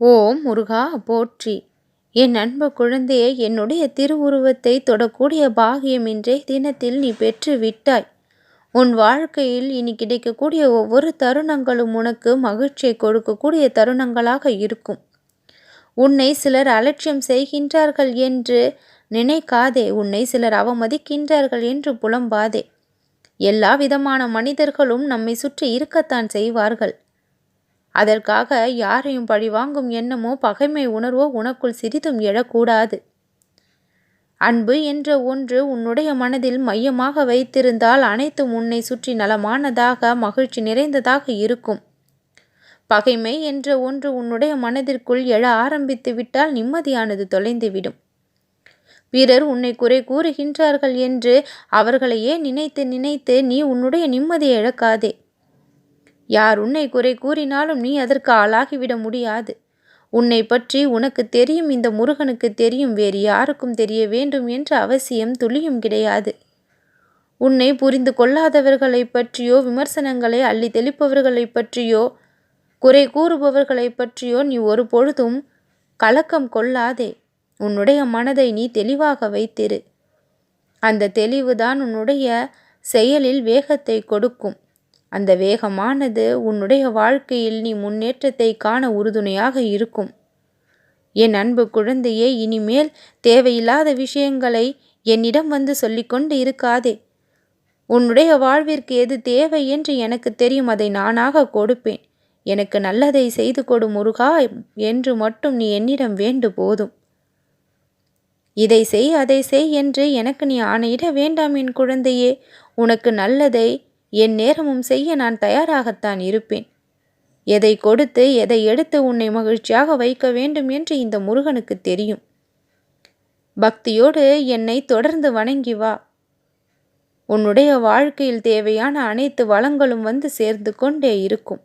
ஓம் முருகா போற்றி. என் அன்பு குழந்தையை என்னுடைய திருவுருவத்தை தொடக்கூடிய பாகியம் இன்றே தினத்தில் நீ பெற்று விட்டாய். உன் வாழ்க்கையில் இனி கிடைக்கக்கூடிய ஒவ்வொரு தருணங்களும் உனக்கு மகிழ்ச்சியை கொடுக்கக்கூடிய தருணங்களாக இருக்கும். உன்னை சிலர் அலட்சியம் செய்கின்றார்கள் என்று நினைக்காதே உன்னை சிலர் அவமதிக்கின்றார்கள் என்று புலம்பாதே. எல்லா விதமான மனிதர்களும் நம்மை சுற்றி இருக்கத்தான் செய்வார்கள். அதற்காக யாரையும் பழிவாங்கும் எண்ணமோ பகைமை உணர்வோ உனக்குள் சிறிதும் எழக்கூடாது. அன்பு என்ற ஒன்று உன்னுடைய மனதில் மையமாக வைத்திருந்தால் அனைத்தும் உன்னை சுற்றி நலமானதாக மகிழ்ச்சி நிறைந்ததாக இருக்கும். பகைமை என்ற ஒன்று உன்னுடைய மனதிற்குள் எழ ஆரம்பித்து விட்டால் நிம்மதியானது தொலைந்துவிடும். பிறர் உன்னை குறை கூறுகின்றார்கள் என்று அவர்களையே நினைத்து நினைத்து நீ உன்னுடைய நிம்மதியை இழக்காதே? யார் உன்னை குறை கூறினாலும் நீ அதற்கு ஆளாகிவிட முடியாது. உன்னை பற்றி உனக்கு தெரியும் இந்த முருகனுக்கு தெரியும் வேறு யாருக்கும் தெரிய வேண்டும் என்ற அவசியம் துளியும் கிடையாது. உன்னை புரிந்து கொள்ளாதவர்களை பற்றியோ விமர்சனங்களை அள்ளி தெளிப்பவர்களை பற்றியோ குறை கூறுபவர்களை பற்றியோ நீ ஒரு பொழுதும் கலக்கம் கொள்ளாதே. உன்னுடைய மனதை நீ தெளிவாக வைத்திரு. அந்த தெளிவுதான் உன்னுடைய செயலில் வேகத்தை கொடுக்கும். அந்த வேகமானது உன்னுடைய வாழ்க்கையில் நீ முன்னேற்றத்தை காண உறுதுணையாக இருக்கும். என் அன்பு குழந்தையே இனிமேல் தேவையில்லாத விஷயங்களை என்னிடம் வந்து சொல்லிக்கொண்டு இருக்காதே. உன்னுடைய வாழ்விற்கு எது தேவை என்று எனக்கு தெரியும் அதை நானாக கொடுப்பேன். எனக்கு நல்லதை செய்து கொடு முருகா என்று மட்டும் நீ என்னிடம் வேண்டு போதும். இதை செய் அதை செய் என்று எனக்கு நீ ஆணையிட வேண்டாம் என் குழந்தையே. உனக்கு நல்லதை என் நேரமும் செய்ய நான் தயாராகத்தான் இருப்பேன். எதை கொடுத்து எதை எடுத்து உன்னை மகிழ்ச்சியாக வைக்க வேண்டும் என்று இந்த முருகனுக்கு தெரியும். பக்தியோடு என்னை தொடர்ந்து வணங்கி வா. உன்னுடைய வாழ்க்கையில் தேவையான அனைத்து வளங்களும் வந்து சேர்ந்து கொண்டே இருக்கும்.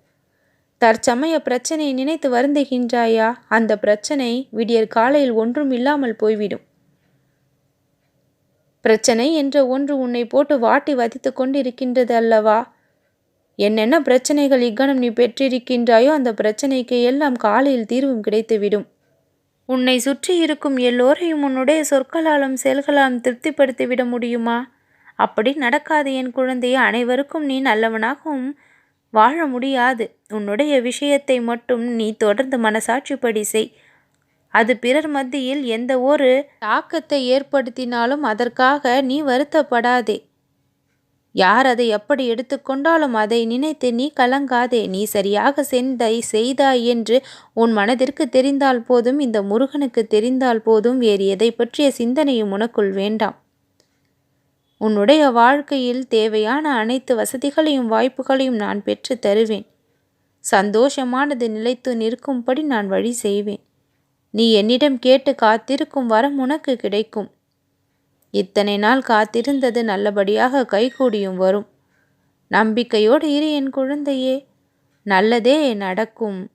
தற்சமய பிரச்சனையை நினைத்து வருந்துகின்றாயா? அந்த பிரச்சனை விடியற் காலையில் ஒன்றும் இல்லாமல் போய்விடும். பிரச்சனை என்ற ஒன்று உன்னை போட்டு வாட்டி வதித்து கொண்டிருக்கின்றது அல்லவா? என்னென்ன பிரச்சனைகள் இக்கணம் நீ பெற்றிருக்கின்றாயோ அந்த பிரச்சனைக்கு எல்லாம் காலையில் தீர்வும் கிடைத்துவிடும். உன்னை சுற்றி இருக்கும் எல்லோரையும் உன்னுடைய சொற்களாலும் செயல்களாலும் திருப்திப்படுத்திவிட முடியுமா? அப்படி நடக்காது என் குழந்தையை அனைவருக்கும் நீ நல்லவனாகவும் வாழ முடியாது. உன்னுடைய விஷயத்தை மட்டும் நீ தொடர்ந்து மனசாட்சிப்படி செய். அது பிறர் மத்தியில் எந்த ஒரு தாக்கத்தை ஏற்படுத்தினாலும் அதற்காக நீ வருத்தப்படாதே. யார் அதை எப்படி எடுத்துக்கொண்டாலும் அதை நினைத்து நீ கலங்காதே. நீ சரியாக செந்தை செய்தாய் என்று உன் மனதிற்கு தெரிந்தால் போதும் இந்த முருகனுக்கு தெரிந்தால் போதும் வேறு எதை பற்றிய சிந்தனையும் உனக்குள் வேண்டாம். உன்னுடைய வாழ்க்கையில் தேவையான அனைத்து வசதிகளையும் வாய்ப்புகளையும் நான் பெற்று தருவேன். சந்தோஷமானது நிலைத்து நிற்கும்படி நான் வழி செய்வேன். நீ என்னிடம் கேட்டு காத்திருக்கும் வரம் உனக்கு கிடைக்கும். இத்தனை நாள் காத்திருந்தது நல்லபடியாக கைகூடியும் வரும். நம்பிக்கையோடு இரு என் குழந்தையே. நல்லதே நடக்கும்.